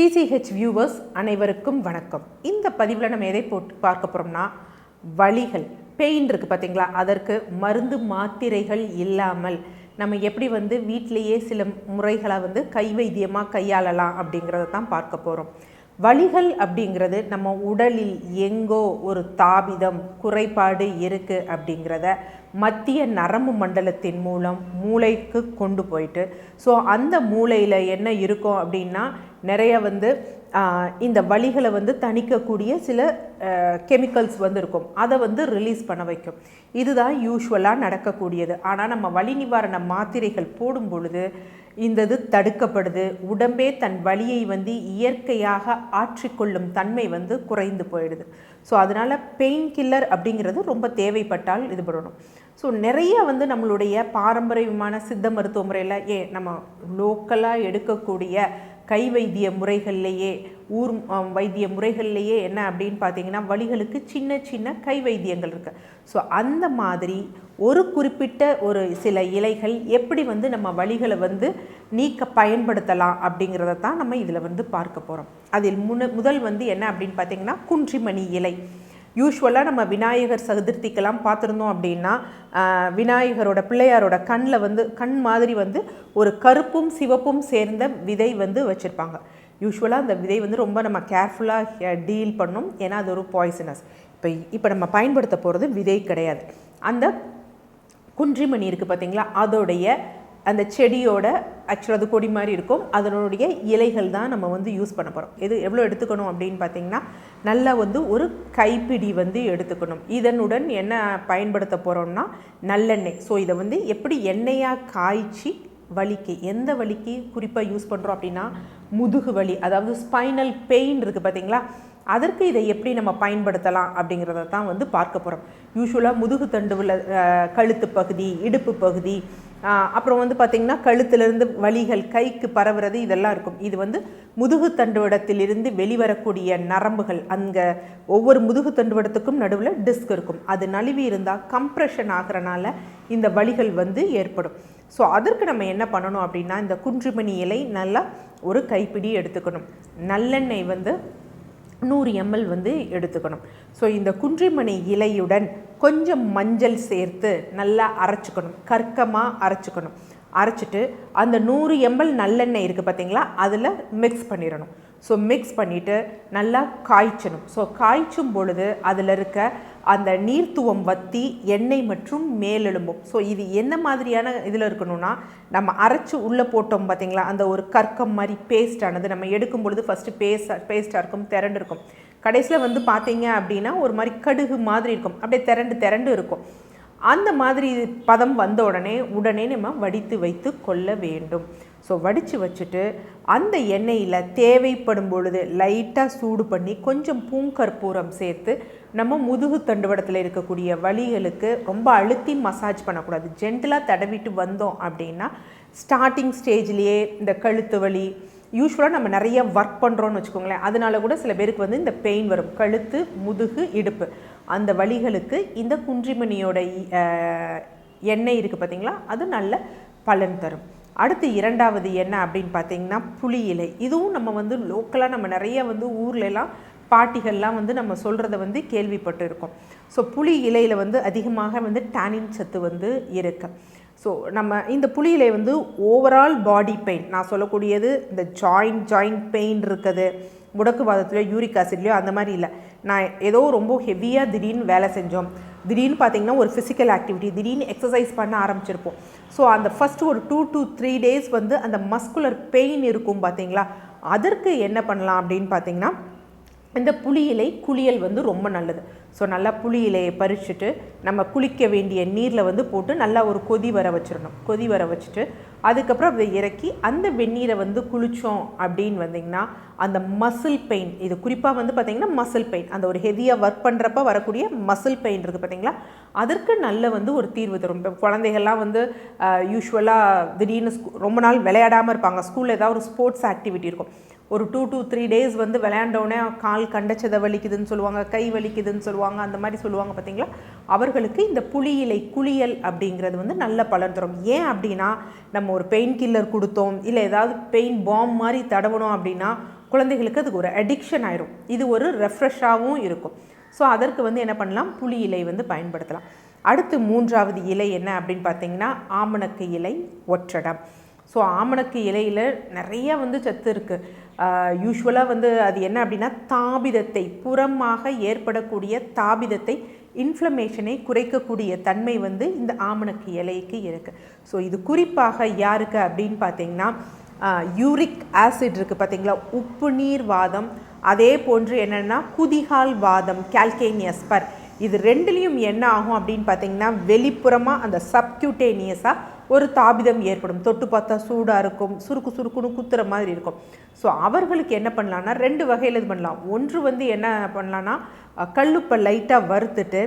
DCH viewers அனைவருக்கும் வணக்கம். இந்த பதிவில் நம்ம எதை போட்டு பார்க்க போகிறோம்னா வழிகள் பெயின் இருக்குது பார்த்தீங்களா அதற்கு மருந்து மாத்திரைகள் இல்லாமல் நம்ம எப்படி வந்து வீட்டிலேயே சில முறைகளை வந்து கை வைத்தியமாக கையாளலாம் அப்படிங்கிறத தான் பார்க்க போகிறோம் வழிகள் அப்படிங்கிறது நம்ம உடலில் எங்கோ ஒரு தாபிதம் குறைபாடு இருக்குது அப்படிங்கிறத மத்திய நரம்பு மண்டலத்தின் மூலம் மூளைக்கு கொண்டு போயிட்டு ஸோ அந்த மூளையில் என்ன இருக்கும் அப்படின்னா நிறைய வந்து இந்த வழிகளை வந்து தணிக்கக்கூடிய சில கெமிக்கல்ஸ் வந்து இருக்கும் அதை வந்து ரிலீஸ் பண்ண வைக்கும். இதுதான் யூஸ்வலாக நடக்கக்கூடியது. ஆனால் நம்ம வலி நிவாரண மாத்திரைகள் போடும் பொழுது இந்த இது தடுக்கப்படுது. உடம்பே தன் வலியை வந்து இயற்கையாக ஆற்றிக்கொள்ளும் தன்மை வந்து குறைந்து போயிடுது. ஸோ அதனால் பெயின் கில்லர் அப்படிங்கிறது ரொம்ப தேவைப்பட்டால் இது பண்ணணும். ஸோ நிறைய வந்து நம்மளுடைய பாரம்பரியமான சித்த மருத்துவ முறையில் ஏ நம்ம லோக்கலாக எடுக்கக்கூடிய கை வைத்திய முறைகள்லேயே ஊர் வைத்திய முறைகள்லேயே என்ன அப்படின்னு பார்த்தீங்கன்னா வழிகளுக்கு சின்ன சின்ன கை வைத்தியங்கள் இருக்குது ஸோ அந்த மாதிரி ஒரு குறிப்பிட்ட ஒரு சில இலைகள் எப்படி வந்து நம்ம வழிகளை வந்து நீக்க பயன்படுத்தலாம் அப்படிங்கிறத தான் நம்ம இதில் வந்து பார்க்க போகிறோம் அதில் முன முதல் வந்து என்ன அப்படின்னு பார்த்தீங்கன்னா குன்றிமணி இலை. யூஸ்வலாக நம்ம விநாயகர் சதுர்த்திக்கெல்லாம் பார்த்துருந்தோம் அப்படின்னா விநாயகரோட பிள்ளையாரோட கண்ணில் வந்து கண் மாதிரி வந்து ஒரு கருப்பும் சிவப்பும் சேர்ந்த விதை வந்து வச்சுருப்பாங்க. யூஸ்வலாக அந்த விதை வந்து ரொம்ப நம்ம கேர்ஃபுல்லாக டீல் பண்ணும். ஏன்னா அது ஒரு பாய்சனஸ் இப்போ இப்போ நம்ம பயன்படுத்த போகிறது விதை கிடையாது. அந்த குன்றிமணி இருக்குது பார்த்தீங்களா அதோடைய அந்த செடியோட ஆக்சுவலாக அது கொடி மாதிரி இருக்கும். அதனுடைய இலைகள் தான் நம்ம வந்து யூஸ் பண்ண போகிறோம் இது எவ்வளோ எடுத்துக்கணும் அப்படின்னு பார்த்தீங்கன்னா நல்லா வந்து ஒரு கைப்பிடி வந்து எடுத்துக்கணும். இதனுடன் என்ன பயன்படுத்த போகிறோம்னா நல்லெண்ணெய். ஸோ இதை வந்து எப்படி எண்ணெயாக காய்ச்சி வலிக்கு எந்த வலிக்கு குறிப்பாக யூஸ் பண்ணுறோம் அப்படின்னா முதுகு வலி அதாவது ஸ்பைனல் பெயின் இருக்குது பார்த்தீங்களா? அதற்கு இதை எப்படி நம்ம பயன்படுத்தலாம் அப்படிங்கிறத தான் வந்து பார்க்க போகிறோம் யூஸ்வலாக முதுகு தண்டுவில் கழுத்து பகுதி இடுப்பு பகுதி அப்புறம் வந்து பார்த்திங்கன்னா கழுத்திலிருந்து வலிகள் கைக்கு பரவுறது இதெல்லாம் இருக்கும். இது வந்து முதுகு தண்டுவடத்திலிருந்து வெளிவரக்கூடிய நரம்புகள். அங்கே ஒவ்வொரு முதுகு தண்டுவடத்துக்கும் நடுவில் டிஸ்க் இருக்கும். அது நழுவி இருந்தால் கம்ப்ரெஷன் ஆகிறனால இந்த வலிகள் வந்து ஏற்படும். ஸோ அதற்கு நம்ம என்ன பண்ணணும் அப்படின்னா இந்த குன்றுமணி இலை நல்லா ஒரு கைப்பிடி எடுத்துக்கணும். நல்லெண்ணெய் வந்து நூறு எம்எல் வந்து எடுத்துக்கணும். ஸோ இந்த குன்றிமணி இலையுடன் கொஞ்சம் மஞ்சள் சேர்த்து நல்லா அரைச்சிக்கணும். கற்கமாக அரைச்சிக்கணும். அரைச்சிட்டு அந்த நூறு எம்எல் நல்லெண்ணெய் இருக்குது பார்த்தீங்களா அதில் மிக்ஸ் பண்ணிடணும். ஸோ மிக்ஸ் பண்ணிவிட்டு நல்லா காய்ச்சணும். ஸோ காய்ச்சும் பொழுது அதில் இருக்க அந்த நீர்த்துவம் வத்தி எண்ணெய் மற்றும் மேலெலும்பும் ஸோ இது என்ன மாதிரியான இதில் இருக்கணும்னா நம்ம அரைச்சு உள்ளே போட்டோம் பார்த்தீங்களா அந்த ஒரு கற்கம் மாதிரி பேஸ்டானது நம்ம எடுக்கும் பொழுது ஃபஸ்ட்டு பேஸ்ட் பேஸ்ட்டாக இருக்கும் திரண்டு இருக்கும். கடைசியில் வந்து பார்த்தீங்க அப்படின்னா ஒரு மாதிரி கடுகு மாதிரி இருக்கும். அப்படியே திரண்டு திரண்டு இருக்கும். அந்த மாதிரி பதம் வந்த உடனே உடனே நம்ம வடித்து வைத்து கொள்ள வேண்டும். ஸோ வடித்து வச்சுட்டு அந்த எண்ணெயில் தேவைப்படும் பொழுது லைட்டாக சூடு பண்ணி கொஞ்சம் பூங்கற்பூரம் சேர்த்து நம்ம முதுகு தண்டுவடத்தில் இருக்கக்கூடிய வலிகளுக்கு ரொம்ப அழுத்தி மசாஜ் பண்ணக்கூடாது. ஜென்டலாக தடவிட்டு வந்தோம் அப்படின்னா ஸ்டார்டிங் ஸ்டேஜ்லேயே இந்த கழுத்து வலி யூஸ்வலாக நம்ம நிறைய ஒர்க் பண்ணுறோன்னு வச்சுக்கோங்களேன். அதனால கூட சில பேருக்கு வந்து இந்த பெயின் வரும். கழுத்து முதுகு இடுப்பு. அந்த வழிகளுக்கு இந்த குன்றிமணியோட எண்ணெய் இருக்குது பார்த்தீங்களா அது நல்ல பலன் தரும். அடுத்து இரண்டாவது என்ன அப்படின்னு பார்த்தீங்கன்னா புளி இலை. இதுவும் நம்ம வந்து லோக்கலாக நம்ம நிறைய வந்து ஊர்லலாம் பாட்டிகள்லாம் வந்து நம்ம சொல்கிறத வந்து கேள்விப்பட்டிருக்கோம். ஸோ புளி இலையில் வந்து அதிகமாக வந்து டானின் சத்து வந்து இருக்குது ஸோ நம்ம இந்த புளியிலே வந்து ஓவரால் பாடி பெயின் நான் சொல்லக்கூடியது இந்த ஜாயிண்ட் ஜாயிண்ட் பெயின் இருக்குது. முடக்குவாதத்துலையோ யூரிக் ஆசிட்லையோ அந்த மாதிரி இல்லை. நான் ஏதோ ரொம்ப ஹெவியாக திடீர்னு வேலை செஞ்சோம். திடீர்னு பார்த்தீங்கன்னா ஒரு ஃபிசிக்கல் ஆக்டிவிட்டி திடீர்னு எக்ஸசைஸ் பண்ண ஆரம்பிச்சிருப்போம். ஸோ அந்த ஃபஸ்ட்டு ஒரு டூ டூ த்ரீ டேஸ் வந்து அந்த மஸ்குலர் பெயின் இருக்கும் பார்த்தீங்களா அதற்கு என்ன பண்ணலாம் அப்படின்னு பார்த்தீங்கன்னா இந்த புளியிலை குளியல் வந்து ரொம்ப நல்லது. ஸோ நல்லா புளி இலையை பறிச்சுட்டு நம்ம குளிக்க வேண்டிய நீரில் வந்து போட்டு நல்லா ஒரு கொதி வர வச்சிடணும். கொதி வர வச்சுட்டு அதுக்கப்புறம் அதை இறக்கி அந்த வெந்நீரை வந்து குளித்தோம் அப்படின்னு வந்தீங்கன்னா அந்த மசில் பெயின் இது குறிப்பாக வந்து பார்த்திங்கன்னா மசில் பெயின் அந்த ஒரு ஹெவியாக ஒர்க் பண்ணுறப்ப வரக்கூடிய மசில் பெயின் இருக்குது பார்த்திங்களா அதற்கு நல்ல வந்து ஒரு தீர்வு தரும். இப்போ குழந்தைகள்லாம் வந்து யூஸ்வலாக திடீர்னு ஸ்கூ ரொம்ப நாள் விளையாடாமல் இருப்பாங்க. ஸ்கூலில் ஏதாவது ஒரு ஸ்போர்ட்ஸ் ஆக்டிவிட்டி இருக்கும். ஒரு டூ டூ த்ரீ டேஸ் வந்து விளையாண்டோடனே கால் கண்டச்சதை வலிக்குதுன்னு சொல்லுவாங்க கை வலிக்குதுன்னு சொல்லுவாங்க அந்த மாதிரி சொல்லுவாங்க பார்த்தீங்களா? அவர்களுக்கு இந்த புளி இலை குளியல் அப்படிங்கிறது வந்து நல்ல பலன் தரும். ஏன் அப்படின்னா நம்ம ஒரு பெயின் கில்லர் கொடுத்தோம் இல்லை ஏதாவது பெயின் பாம் மாதிரி தடவணும் அப்படின்னா குழந்தைகளுக்கு அதுக்கு ஒரு அடிக்ஷன் ஆயிரும். இது ஒரு ரெஃப்ரெஷ்ஷாகவும் இருக்கும். ஸோ அதற்கு வந்து என்ன பண்ணலாம்? புளி இலை வந்து பயன்படுத்தலாம். அடுத்து மூன்றாவது இலை என்ன அப்படின்னு பார்த்தீங்கன்னா ஆமணக்கு இலை ஒற்றடம். ஸோ ஆமணக்கு இலையில் நிறைய வந்து சத்து இருக்குது யூஸ்வலாக வந்து அது என்ன அப்படின்னா தாபிதத்தை புறமாக ஏற்படக்கூடிய தாபிதத்தை இன்ஃப்ளமேஷனை குறைக்கக்கூடிய தன்மை வந்து இந்த ஆமணக்கு இலைக்கு இருக்குது ஸோ இது குறிப்பாக யாருக்கு அப்படின்னு பார்த்தீங்கன்னா யூரிக் ஆசிட் இருக்குது பார்த்தீங்களா? உப்பு நீர் வாதம். அதே போன்று என்னென்னா குதிகால் வாதம் கேல்கேனியஸ்பர் இது ரெண்டுலேயும் என்ன ஆகும் அப்படின்னு பார்த்தீங்கன்னா வெளிப்புறமாக அந்த சப்கியூட்டேனியஸாக ஒரு தாபிதம் ஏற்படும். தொட்டு பார்த்தா சூடாக இருக்கும் சுருக்கு சுருக்குன்னு குத்துற மாதிரி இருக்கும். ஸோ அவர்களுக்கு என்ன பண்ணலான்னா ரெண்டு வகையில் இது பண்ணலாம். ஒன்று வந்து என்ன பண்ணலான்னா கல்லுப்பை லைட்டாக வறுத்துட்டு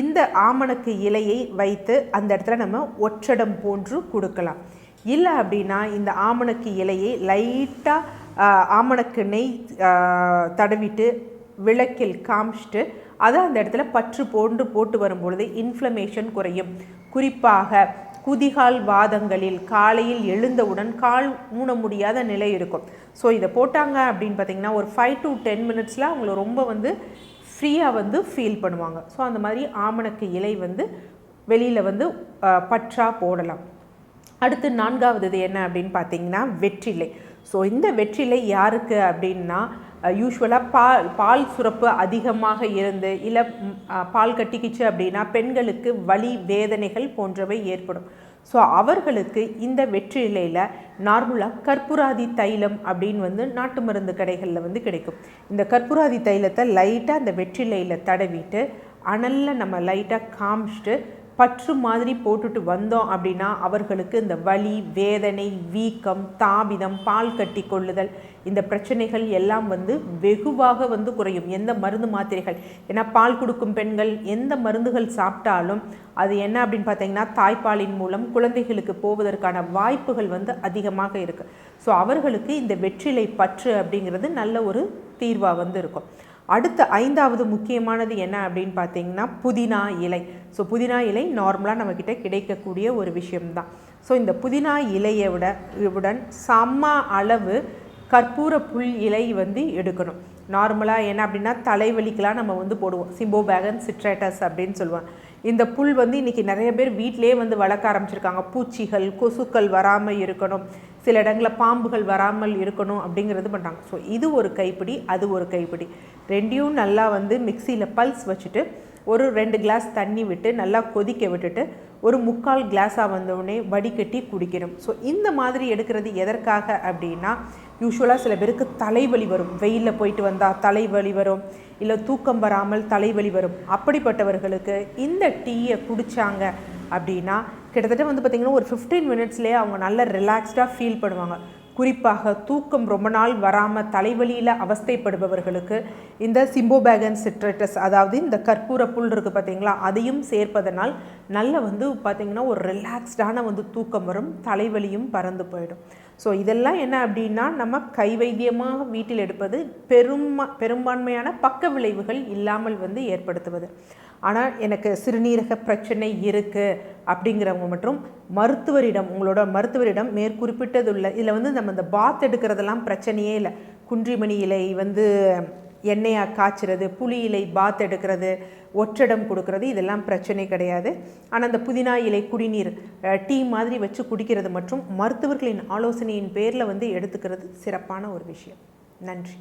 இந்த ஆமணக்கு இலையை வைத்து அந்த இடத்துல நம்ம ஒற்றடம் போன்று கொடுக்கலாம். இல்லை அப்படின்னா இந்த ஆமணக்கு இலையை லைட்டாக ஆமணக்கு நெய் தடவிட்டு விளக்கில் காமிச்சிட்டு அதை அந்த இடத்துல பற்று போன்று போட்டு வரும்பொழுது இன்ஃப்ளமேஷன் குறையும். குறிப்பாக குதிகால் வாதங்களில் காலையில் எழுந்தவுடன் கால் ஊன முடியாத நிலை இருக்கும். ஸோ இதை போட்டாங்க அப்படின்னு பார்த்தீங்கன்னா ஒரு ஃபைவ் டு டென் மினிட்ஸில் அவங்கள ரொம்ப வந்து ஃப்ரீயாக வந்து ஃபீல் பண்ணுவாங்க. ஸோ அந்த மாதிரி ஆமணக்கு இலை வந்து வெளியில் வந்து பற்றா போடலாம். அடுத்து நான்காவது இது என்ன அப்படின்னு பார்த்தீங்கன்னா வெற்றிலை. ஸோ இந்த வெற்றிலை யாருக்கு அப்படின்னா யூஸ்வலாக பால் பால் சுரப்பு அதிகமாக இருந்து இல்லை பால் கட்டிக்கிச்சு அப்படின்னா பெண்களுக்கு வலி வேதனைகள் போன்றவை ஏற்படும். ஸோ அவர்களுக்கு இந்த வெற்றிலையில் நார்மலாக கற்பூராதி தைலம் அப்படின்னு வந்து நாட்டு மருந்து கடைகளில் வந்து கிடைக்கும். இந்த கற்பூராதி தைலத்தை லைட்டாக அந்த வெற்றிலையில் தடவிட்டு அனலில் நம்ம லைட்டாக காமிச்சிட்டு பற்று மாதிரி போட்டுட்டு வந்தோம் அப்படின்னா அவர்களுக்கு இந்த வலி வேதனை வீக்கம் தாபிதம் பால் கட்டி கொள்ளுதல் இந்த பிரச்சனைகள் எல்லாம் வந்து வெகுவாக வந்து குறையும். எந்த மருந்து மாத்திரைகள்? ஏன்னா பால் கொடுக்கும் பெண்கள் எந்த மருந்துகள் சாப்பிட்டாலும் அது என்ன அப்படின்னு பார்த்தீங்கன்னா தாய்ப்பாலின் மூலம் குழந்தைகளுக்கு போவதற்கான வாய்ப்புகள் வந்து அதிகமாக இருக்குது ஸோ அவர்களுக்கு இந்த வெற்றிலை பற்று அப்படிங்கிறது நல்ல ஒரு தீர்வாக வந்து இருக்கும். அடுத்த ஐந்தாவது முக்கியமானது என்ன அப்படின்னு பார்த்தீங்கன்னா புதினா இலை. ஸோ புதினா இலை நார்மலாக நம்மக்கிட்ட கிடைக்கக்கூடிய ஒரு விஷயம்தான். ஸோ இந்த புதினா இலையை விட உடன் சம அளவு கற்பூர புல் இலை வந்து எடுக்கணும். நார்மலாக என்ன அப்படின்னா தலைவலிக்கெலாம் நம்ம வந்து போடுவோம். சிம்போபேகன் சிட்ரேட்டஸ் அப்படின்னு சொல்லுவோம் இந்த புல் வந்து இன்றைக்கி நிறைய பேர் வீட்டிலே வந்து வளர்க்க ஆரம்பிச்சிருக்காங்க. பூச்சிகள் கொசுக்கள் வராமல் இருக்கணும். சில இடங்களில் பாம்புகள் வராமல் இருக்கணும் அப்படிங்கிறது பண்ணுறாங்க ஸோ இது ஒரு கைப்பிடி அது ஒரு கைப்பிடி. ரெண்டையும் நல்லா வந்து மிக்சியில் பல்ஸ் வச்சுட்டு ஒரு ரெண்டு கிளாஸ் தண்ணி விட்டு நல்லா கொதிக்க விட்டுட்டு ஒரு முக்கால் கிளாஸாக வந்தவுடனே வடிகட்டி குடிக்கணும். ஸோ இந்த மாதிரி எடுக்கிறது எதற்காக அப்படின்னா யூஸ்வலாக சில பேருக்கு தலைவலி வரும். வெயிலில் போயிட்டு வந்தால் தலைவலி வரும் இல்லை தூக்கம் வராமல் தலைவலி வரும். அப்படிப்பட்டவர்களுக்கு இந்த டீயை குடித்தாங்க அப்படின்னா கிட்டத்தட்ட வந்து பார்த்திங்கன்னா ஒரு ஃபிஃப்டீன் மினிட்ஸ்லேயே அவங்க நல்ல ரிலாக்ஸ்டாக ஃபீல் பண்ணுவாங்க. குறிப்பாக தூக்கம் ரொம்ப நாள் வராமல் தலைவலியில் அவஸ்தைப்படுபவர்களுக்கு இந்த சிம்போபேகன் சிட்ரட்டஸ் அதாவது இந்த கற்பூர புல் இருக்குது பார்த்திங்களா அதையும் சேர்ப்பதனால் நல்ல வந்து பார்த்திங்கன்னா ஒரு ரிலாக்ஸ்டான வந்து தூக்கம் வரும் தலைவலியும் பறந்து போயிடும். ஸோ இதெல்லாம் என்ன அப்படின்னா நம்ம கை வைத்தியமாக வீட்டில் எடுப்பது பெரும்மா பெரும்பான்மையான பக்க விளைவுகள் இல்லாமல் வந்து ஏற்படுத்துவது. ஆனால் எனக்கு சிறுநீரக பிரச்சனை இருக்குது அப்படிங்கிறவங்க மற்றும் மருத்துவரிடம் உங்களோட மருத்துவரிடம் மேற்குறிப்பிட்டதுள்ள இதில் வந்து நம்ம இந்த பாத் எடுக்கிறதெல்லாம் பிரச்சனையே இல்லை. குன்றிமணி இலை வந்து எண்ணெயாக காய்ச்சிறது புளி இலை பாத் எடுக்கிறது ஒற்றடம் கொடுக்கறது இதெல்லாம் பிரச்சனை கிடையாது. ஆனால் அந்த புதினா இலை குடிநீர் டீ மாதிரி வச்சு குடிக்கிறது மற்றும் மருத்துவர்களின் ஆலோசனையின் பேரில் வந்து எடுத்துக்கிறது சிறப்பான ஒரு விஷயம். நன்றி.